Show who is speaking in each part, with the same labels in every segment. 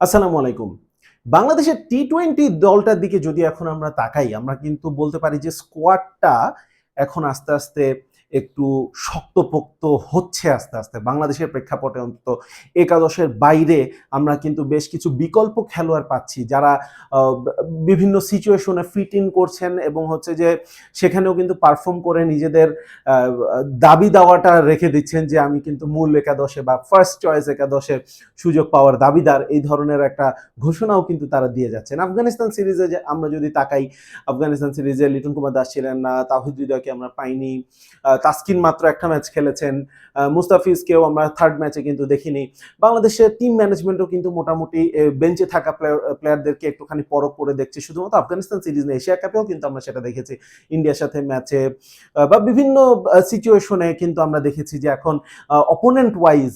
Speaker 1: আসসালামু আলাইকুম। বাংলাদেশের টি টোয়েন্টি দলটার দিকে যদি এখন আমরা তাকাই, আমরা কিন্তু বলতে পারি যে স্কোয়াডটা এখন আস্তে আস্তে একটু শক্তপোক্ত হচ্ছে আস্তে আস্তে। বাংলাদেশের প্রেক্ষাপটে অন্তত একাদশের বাইরে আমরা কিন্তু বেশ কিছু বিকল্প খেলোয়াড় পাচ্ছি যারা বিভিন্ন সিচুয়েশনে ফিট ইন করছেন এবং হচ্ছে যে সেখানেও কিন্তু পারফর্ম করে নিজেদের দাবি দাওয়াটা রেখে দিচ্ছেন যে আমি কিন্তু মূল একাদশে বা ফার্স্ট চয়েস একাদশে সুযোগ পাওয়ার দাবিদার। এই ধরনের একটা ঘোষণাও কিন্তু তারা দিয়ে যাচ্ছেন। আফগানিস্তান সিরিজে যে আমরা যদি তাকাই, আফগানিস্তান সিরিজে লিটন কুমার দাস ছিলেন না, তাহিদ হৃদয়কে আমরা পাইনি তাসকিন মাত্র একটা ম্যাচ খেলেছেন। মুস্তাফিজকেও আমরা থার্ড ম্যাচে কিন্তু দেখিনি। বাংলাদেশের টিম ম্যানেজমেন্টও কিন্তু মোটামুটি বেঞ্চে থাকা প্লেয়ার প্লেয়ারদেরকে একটুখানি পরখ করে দেখছে। শুধুমাত্র আফগানিস্তান সিরিজ না, এশিয়া কাপেও কিন্তু আমরা সেটা দেখেছি ইন্ডিয়ার সাথে ম্যাচে বা বিভিন্ন সিচুয়েশনে কিন্তু আমরা দেখেছি যে এখন অপোনেন্ট ওয়াইজ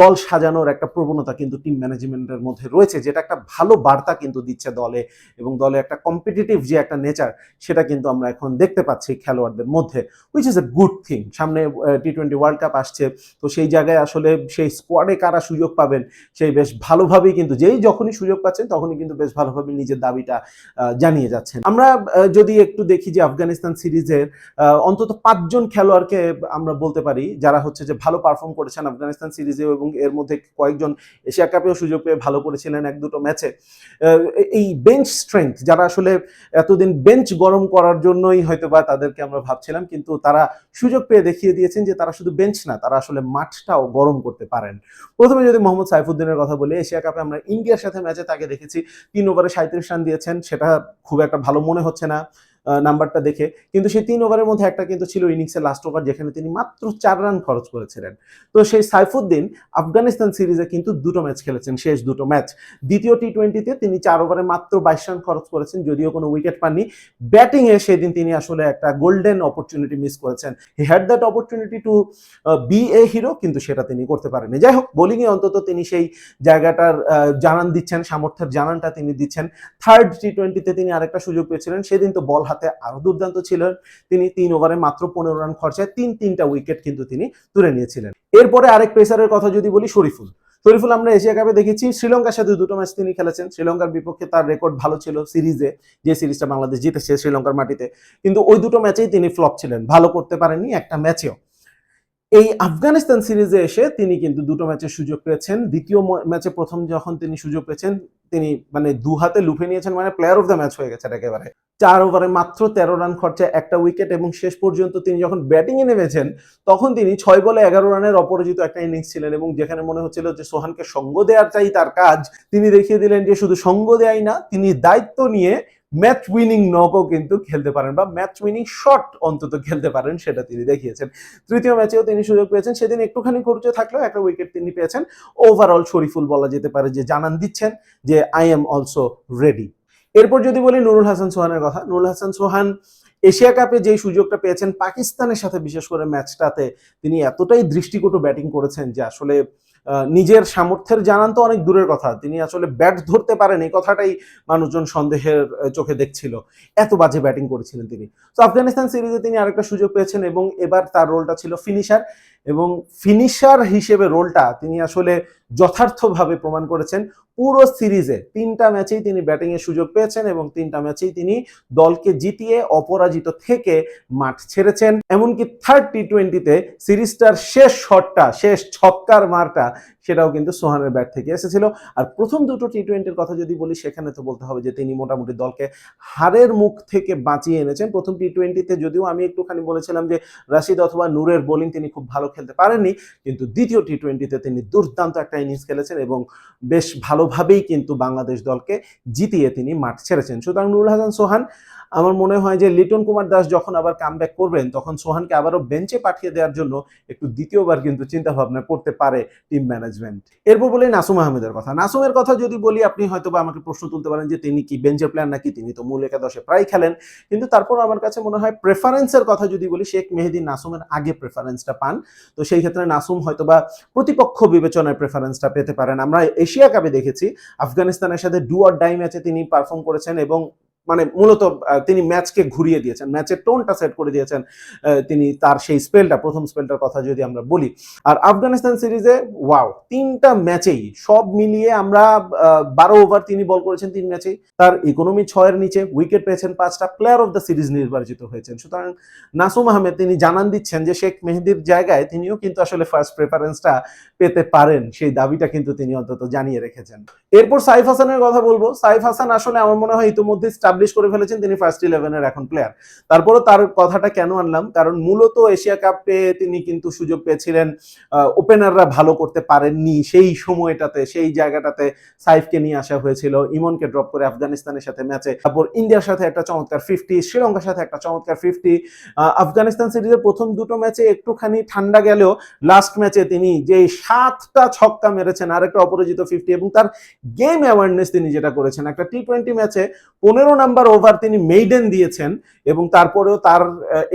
Speaker 1: দল সাজানোর একটা প্রবণতা কিন্তু টিম ম্যানেজমেন্টের মধ্যে রয়েছে, যেটা একটা ভালো বার্তা কিন্তু দিচ্ছে দলে এবং দলে একটা কম্পিটিটিভ যে একটা নেচার সেটা কিন্তু আমরা এখন দেখতে পাচ্ছি খেলোয়াড়দের মধ্যে which is a good thing সামনে টি টোয়েন্টি ওয়ার্ল্ড কাপ আসছে, তো সেই জায়গায় আসলে সেই স্কোয়াডে কারা সুযোগ পাবেন, সেই বেশ ভালোভাবেই কিন্তু, যেই যখনই সুযোগ পাচ্ছেন, তখনই কিন্তু বেশ ভালোভাবে নিজের দাবিটা জানিয়ে যাচ্ছেন। আমরা যদি একটু দেখি যে আফগানিস্তান সিরিজের অন্তত পাঁচজন খেলোয়াড়কে আমরা বলতে পারি, যারা হচ্ছে যে ভালো পারফর্ম করেছেন আফগানিস্তান সিরিজে এবং এর মধ্যে কয়েকজন এশিয়া কাপেও সুযোগ পেয়ে ভালো করেছিলেন এক দুটো ম্যাচে। এই বেঞ্চ স্ট্রেংথ যারা আসলে এতদিন বেঞ্চ গরম করার জন্যই হয়তো বা তাদেরকে আমরা ভাবছিলাম, কিন্তু তারা সুযোগ পেয়ে দেখিয়ে দিয়েছেন যে তারা শুধু বেঞ্চ না, তারা আসলে মাঠটাও গরম করতে পারেন। প্রথমে যদি মোহাম্মদ সাইফুদ্দিনের কথা বলি, এশিয়া কাপে আমরা ইন্ডিয়ার সাথে ম্যাচে তাকে দেখেছি, তিন ওভারে সাঁত্রিশ রান দিয়েছেন, সেটা খুব একটা ভালো মনে হচ্ছে না। নাম্বারটা দেখে। কিন্তু সেই তিন ওভারের মধ্যে একটা কিন্তু ছিল ইনিংসের লাস্ট ওভার যেখানে তিনি মাত্র চার রান খরচ করেছিলেন। তো সেই সাইফুদ্দিন আফগানিস্তান সিরিজে কিন্তু দুটো ম্যাচ খেলেছেন, শেষ দুটো ম্যাচ দ্বিতীয় টি টোয়েন্টিতে তিনি চার ওভারে মাত্র বাইশ রান খরচ করেছেন, যদিও কোনো উইকেট পাননি। ব্যাটিংয়ে সেদিন তিনি আসলে একটা গোল্ডেন অপরচুনিটি মিস করেছেন। He had that opportunity to be a hero কিন্তু সেটা তিনি করতে পারেননি। যাই হোক বোলিংয়ে অন্তত তিনি সেই জায়গাটার জানান দিচ্ছেন, সামর্থ্যের জানানটা তিনি দিচ্ছেন। থার্ড টি টোয়েন্টিতে তিনি আরেকটা সুযোগ পেয়েছিলেন, সেদিন তো বল হাতে আরও দুর্দান্ত ছিলেন। তিনি তিন ওভারে মাত্র পনেরো রান খরচায় তিন তিনটা উইকেট কিন্তু তিনি তুলে নিয়েছিলেন। এরপরে আরেক পেসারের কথা যদি বলি, শরীফুল। শরীফুল, আমরা এশিয়া কাপে দেখেছি, শ্রীলঙ্কার সাথে দুটো ম্যাচ তিনি খেলেছেন। শ্রীলঙ্কার বিপক্ষে তার রেকর্ড ভালো ছিল সিরিজে, যে সিরিজটা বাংলাদেশ জিতেছে শ্রীলঙ্কার মাটিতে। কিন্তু ওই দুটো ম্যাচেই তিনি ফ্লপ ছিলেন, ভালো করতে পারেননি একটা ম্যাচেও। এই আফগানিস্তান সিরিজে এসে তিনি কিন্তু দুটো ম্যাচের সুযোগ পেয়েছেন। দ্বিতীয় ম্যাচে প্রথম যখন তিনি সুযোগ পেয়েছেন তিনি মানে দু হাতে লুফে নিয়েছেন মানে প্লেয়ার অফ দ্য ম্যাচ হয়ে গেছে একেবারে। চার ওভারে মাত্র তেরো রান খরচা একটা উইকেট এবং শেষ পর্যন্ত তিনি যখন ব্যাটিং এ নেমেছেন, তখন তিনি ছয় বলে এগারো রানের অপরাজিত একটা ইনিংস ছিলেন এবং যেখানে মনে হচ্ছিল যে সোহানকে সঙ্গ দেওয়াটাই তার কাজ। তিনি দেখিয়ে দিলেন যে শুধু সঙ্গ দেয়াই না, তিনি দায়িত্ব নিয়ে ম্যাচ উইনিং নকও কিন্তু খেলতে পারেন বা ম্যাচ উইনিং শট অন্তত খেলতে পারেন, সেটা তিনি দেখিয়েছেন। তৃতীয় ম্যাচেও তিনি সুযোগ পেয়েছেন, সেদিন একটুখানি খরচে থাকলেও একটা উইকেট তিনি পেয়েছেন। ওভারঅল শরীফুল বলা যেতে পারে যে জানান দিচ্ছেন যে আই এম অলসো রেডি এরপর যদি বলি নুরুল হাসান সোহানের কথা, নুরুল হাসান সোহান এশিয়া কাপে যেই সুযোগটা পেয়েছেন, পাকিস্তানের সাথে বিশেষ করে ম্যাচটাতে তিনি এতটাই দৃষ্টিকটু ব্যাটিং করেছেন যে আসলে নিজের সামর্থ্যের জানান তো অনেক দূরের কথা। তিনি আসলে ব্যাট ধরতে পারেন, এই কথাটাই মানুষজন সন্দেহের চোখে দেখছিল। এত বাজে ব্যাটিং করেছিলেন তিনি। তো আফগানিস্তান সিরিজে তিনি আরেকটা সুযোগ পেয়েছেন এবং এবার তার রোলটা ছিল ফিনিশার এবং ফিনিশার হিসেবে রোলটা তিনি আসলে যথার্থভাবে প্রমাণ করেছেন। পুরো সিরিজে তিনটা ম্যাচেই তিনি ব্যাটিং এর সুযোগ পেয়েছেন এবং তিনটা ম্যাচেই তিনি দলকে জিতিয়ে অপরাজিত থেকে মাঠ ছেড়েছেন। এমনকি থার্ড টি টোয়েন্টিতে সিরিজটার শেষ শটটা, শেষ ছক্কার মারটা সেটাও কিন্তু সোহানের ব্যাট থেকে এসেছিল। আর প্রথম দুটো টি টোয়েন্টির কথা যদি বলি, সেখানে তো বলতে হবে যে তিনি মোটামুটি দলকে হারের মুখ থেকে বাঁচিয়ে এনেছেন। প্রথম টি টোয়েন্টিতে যদিও আমি একটুখানি বলেছিলাম যে রাশিদ অথবা নূরের বোলিং তিনি খুব ভালো খেলতে পারেননি, কিন্তু দ্বিতীয় টি টোয়েন্টিতে তিনি দুর্দান্ত একটা ইনিংস খেলেছেন এবং বেশ ভালোভাবেই কিন্তু বাংলাদেশ দলকে জিতিয়ে তিনি মাঠ ছেড়েছেন। সুতরাং নুরুল হাসান সোহান আমার মনে হয় যে লিটন কুমার দাস যখন আবার কাম করবেন, তখন সোহানকে আবারও বেঞ্চে পাঠিয়ে দেওয়ার জন্য একটু দ্বিতীয়বার কিন্তু চিন্তা ভাবনা করতে পারে টিম ম্যানেজমেন্ট এরপর বলি নাসুম আহমেদের কথা। নাসুমের কথা যদি বলি, আপনি হয়তো বা আমাকে প্রশ্ন তুলতে পারেন যে তিনি কি বেঞ্চের প্লেয়ার নাকি তিনি তো মূল একাদশে প্রায় খেলেন। কিন্তু তারপর আমার কাছে মনে হয় প্রেফারেন্সের কথা যদি বলি, শেখ মেহেদি নাসুমের আগে প্রেফারেন্সটা পান। তো সেই ক্ষেত্রে নাসুম হয়তো বা প্রতিপক্ষ বিবেচনায় প্রেফারেন্সটা পেতে পারেন। আমরা এশিয়া কাপে দেখেছি, আফগানিস্তানের সাথে ডু অর ডাই ম্যাচে তিনি পারফর্ম করেছেন এবং মানে মূলত তিনি ম্যাচকে ঘুরিয়ে দিয়েছেন। ম্যাচের টোনটা সেট করে দিয়েছেন তিনি তার সেই স্পেলটা, প্রথম স্পেলটার কথা যদি আমরা বলি। আর আফগানিস্তান সিরিজে, ওয়াও, তিনটা ম্যাচেই সব মিলিয়ে আমরা বারো ওভার তিনি বল করেছেন তিন ম্যাচেই। তার ইকোনমি ছয়ের নিচে, উইকেট পেয়েছেন পাঁচটা প্লেয়ার অফ দ্য সিরিজ নির্বাচিত হয়েছেন। সুতরাং নাসুম আহমেদ, তিনি জানান দিচ্ছেন যে শেখ মেহেদির জায়গায় তিনিও কিন্তু আসলে ফার্স্ট প্রেফারেন্সটা পেতে পারেন। সেই দাবিটা কিন্তু তিনি অন্তত জানিয়ে রেখেছেন। এরপর সাইফ হাসানের কথা বলব। সাইফ হাসান আসলে আমার মনে হয় ইতিমধ্যে স্টাবলিশ করে ফেলেছেন, তিনি ফার্স্ট ইলেভেনের এখন প্লেয়ার তারপরও তার কথাটা কেন আনলাম? কারণ মূলত এশিয়া কাপে তিনি কিন্তু সুযোগ পেয়েছিলেন ওপেনাররা ভালো করতে পারেননি। সেই সময়টাতে, সেই জায়গাটাতে সাইফকে নিয়ে আসা হয়েছিল, ইমনকে ড্রপ করে আফগানিস্তানের সাথে ম্যাচে তারপর ইন্ডিয়ার সাথে একটা চমৎকার ফিফটি শ্রীলঙ্কার সাথে একটা চমৎকার ফিফটি আফগানিস্তান সিরিজের প্রথম দুটো ম্যাচে একটুখানি ঠান্ডা গেলেও লাস্ট ম্যাচে তিনি যে সাতটা ছক্কা মেরেছেন আর একটা অপরাজিত ফিফটি এবং তার গেম অ্যাওয়ারনেস তিনি যেটা করেছেন, একটা টি টোয়েন্টি ম্যাচে পনেরো নাম্বার ওভার তিনি মেইডেন দিয়েছেন এবং তারপরেও তার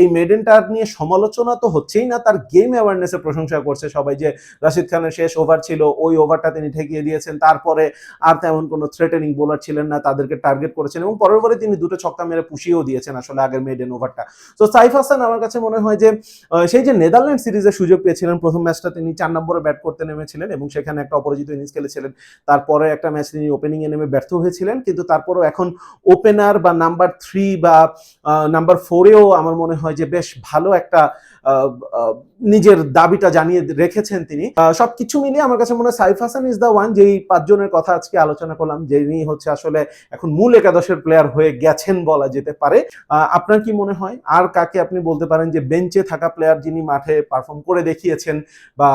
Speaker 1: এই মেডেনটা নিয়ে সমালোচনা তো হচ্ছেই না, তার গেম অ্যাওয়ারনেসের প্রশংসা করছে সবাই যে রাশিদ খানের শেষ ওভার ছিল, ওই ওভারটা তিনি ঠেকিয়ে দিয়েছেন, তারপরে আর তেমন কোনো থ্রেটেনিং বোলার ছিলেন না, তাদেরকে টার্গেট করেছেন এবং পরের পরে তিনি দুটো ছক্কা মেরে পুষিয়েও দিয়েছেন আসলে আগের মেডেন ওভারটা তো সাইফ হাসান আমার কাছে মনে হয় যে সেই যে নেদারল্যান্ড সিরিজের সুযোগ পেয়েছিলেন, প্রথম ম্যাচটা তিনি চার নম্বরে ব্যাট করতে নেমেছিলেন এবং সেখানে একটা অপরাজিত ইনিংস খেলেছিলেন। তারপরে একটা ম্যাচ তিনি ওপেনিং এ নেমে ব্যর্থ হয়েছিলেন, কিন্তু তারপরও এখন ওপেনার বা নাম্বার থ্রি বা নাম্বার ফোরেও আমার মনে হয় যে বেশ ভালো একটা নিজের দাবিটা জানিয়ে রেখেছেন তিনি। সবকিছু মিলিয়ে আমার কাছে মনে হয় Saif Hasan is the one যেই পাঁচজনের কথা আজকে আলোচনা করলাম, যিনি হচ্ছে আসলে এখন মূল একাদশের প্লেয়ার হয়ে গেছেন বলা যেতে পারে। আপনার কি মনে হয়? আর কাকে আপনি বলতে পারেন যে বেঞ্চে থাকা প্লেয়ার যিনি মাঠে পারফর্ম করে দেখিয়েছেন বা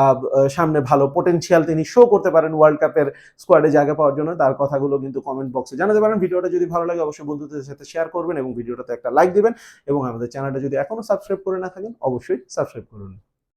Speaker 1: সামনে ভালো পোটেনশিয়াল তিনি শো করতে পারেন ওয়ার্ল্ড কাপের স্কোয়াডে জায়গা পাওয়ার জন্য, তার কথাগুলো কিন্তু কমেন্ট বক্সে জানাতে পারেন। ভিডিওটা যদি ভালো লাগে অবশ্যই বন্ধুদের সাথে শেয়ার করবেন এবং ভিডিওটাতে একটা লাইক দিবেন এবং আমাদের চ্যানেলটা যদি এখনও সাবস্ক্রাইব করে না থাকেন অবশ্যই সাবস্ক্রাইব করুন।